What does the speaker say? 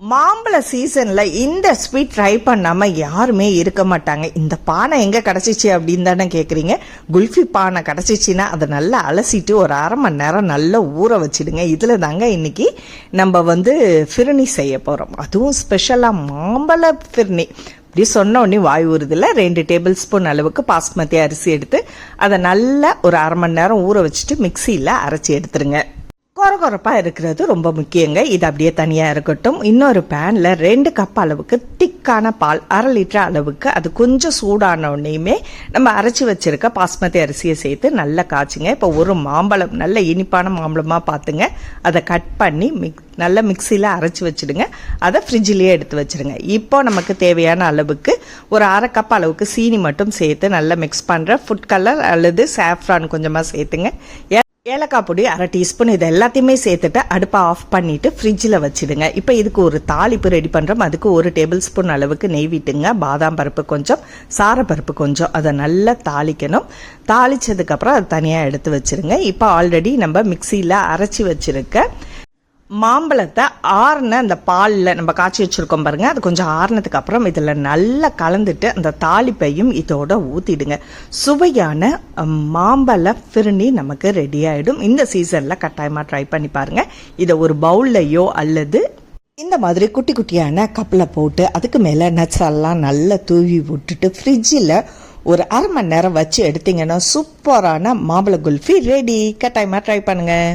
மாம்பழ சீசனில் இந்த ஸ்வீட் ட்ரை பண்ணாமல் யாருமே இருக்க மாட்டாங்க. இந்த பானை எங்கே கிடச்சிச்சு அப்படின்னு தானே கேட்குறீங்க குல்ஃபி பானை கிடச்சிச்சின்னா அதை நல்லா அலசிட்டு ஒரு அரை மணி நேரம் நல்லா ஊற வச்சிடுங்க. இதில் தாங்க இன்னைக்கு நம்ம வந்து ஃபிர்னி செய்ய போகிறோம் அதுவும் ஸ்பெஷலாக மாம்பழ ஃபிர்னி இப்படி சொன்ன உடனே வாய் ஊறுதில் ரெண்டு டேபிள் ஸ்பூன் அளவுக்கு பாஸ்மதி அரிசி எடுத்து அதை நல்லா ஒரு அரை மணி நேரம் ஊற வச்சுட்டு மிக்சியில் அரைச்சி எடுத்துருங்க. கொரகொரப்பாக இருக்கிறது ரொம்ப முக்கியங்க. இது அப்படியே தனியாக இருக்கட்டும். இன்னொரு பேனில் ரெண்டு கப் அளவுக்கு திக்கான பால் அரை லிட்டர் அளவுக்கு அது கொஞ்சம் சூடான உடனேயுமே நம்ம அரைச்சி வச்சிருக்க பாஸ்மதி அரிசியை சேர்த்து நல்லா காய்ச்சுங்க. இப்போ ஒரு மாம்பழம் நல்ல இனிப்பான மாம்பழமாக பார்த்துங்க. அதை கட் பண்ணி மிக் நல்லா மிக்சியில் அரைச்சி வச்சிடுங்க. அதை ஃப்ரிட்ஜிலேயே எடுத்து வச்சிடுங்க. இப்போ நமக்கு தேவையான அளவுக்கு ஒரு அரை கப் அளவுக்கு சீனி மட்டும் சேர்த்து நல்லா மிக்ஸ் பண்ணுற ஃபுட் கலர் அல்லது சாஃப்ரான் கொஞ்சமாக சேர்த்துங்க. ஏலக்காய் பொடி அரை டீஸ்பூன் இது எல்லாத்தையுமே சேர்த்துட்டு அடுப்பை ஆஃப் பண்ணிட்டு ஃப்ரிட்ஜில் வச்சிடுங்க. இப்போ இதுக்கு ஒரு தாளிப்பு ரெடி பண்ணுறோம் அதுக்கு ஒரு டேபிள் ஸ்பூன் அளவுக்கு நெய் விட்டுங்க. பாதாம் பருப்பு கொஞ்சம் சாரப்பருப்பு கொஞ்சம். அதை நல்லா தாளிக்கணும். தாளித்ததுக்கப்புறம் அதை தனியாக எடுத்து வச்சிருங்க. இப்போ ஆல்ரெடி நம்ம மிக்சியில் அரைச்சி வச்சுருக்கேன் மாம்பழத்தை ஆறுன அந்த பாலில் நம்ம காய்ச்சி வச்சுருக்கோம் பாருங்கள் அது கொஞ்சம் ஆறுனதுக்கு அப்புறம் இதில் நல்லா கலந்துட்டு அந்த தாளிப்பையும் இதோட ஊற்றிடுங்க சுவையான மாம்பழ ஃபிருணி நமக்கு ரெடி ஆகிடும் இந்த சீசனில் கட்டாயமாக ட்ரை பண்ணி பாருங்கள் இதை ஒரு பவுல்லையோ அல்லது இந்த மாதிரி குட்டி குட்டியான கப்பில் போட்டு அதுக்கு மேலே நட்ஸ் எல்லாம் நல்லா தூவி விட்டுட்டு ஃப்ரிட்ஜில் ஒரு அரை மணி நேரம் வச்சு எடுத்தீங்கன்னா சூப்பரான மாம்பழ குல்ஃபி ரெடி கட்டாயமாக ட்ரை பண்ணுங்கள்